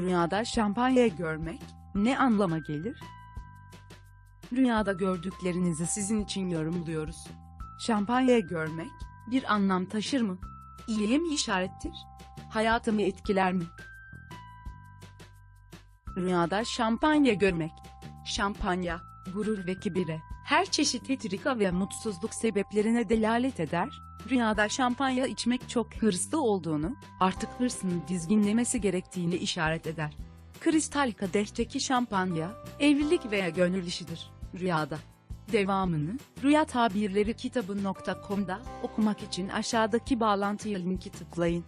Rüyada şampanya görmek ne anlama gelir? Rüyada gördüklerinizi sizin için yorumluyoruz. Şampanya görmek bir anlam taşır mı? İyiye mi işarettir? Hayatımı etkiler mi? Rüyada şampanya görmek. Şampanya, gurur ve kibire, her çeşit etrika ve mutsuzluk sebeplerine delalet eder. Rüyada şampanya içmek çok hırslı olduğunu, artık hırsını dizginlemesi gerektiğini işaret eder. Kristal kadehteki şampanya, evlilik veya gönül işidir. Rüyada. Devamını, Rüya Tabirleri kitabı.com'da okumak için aşağıdaki bağlantıya linki tıklayın.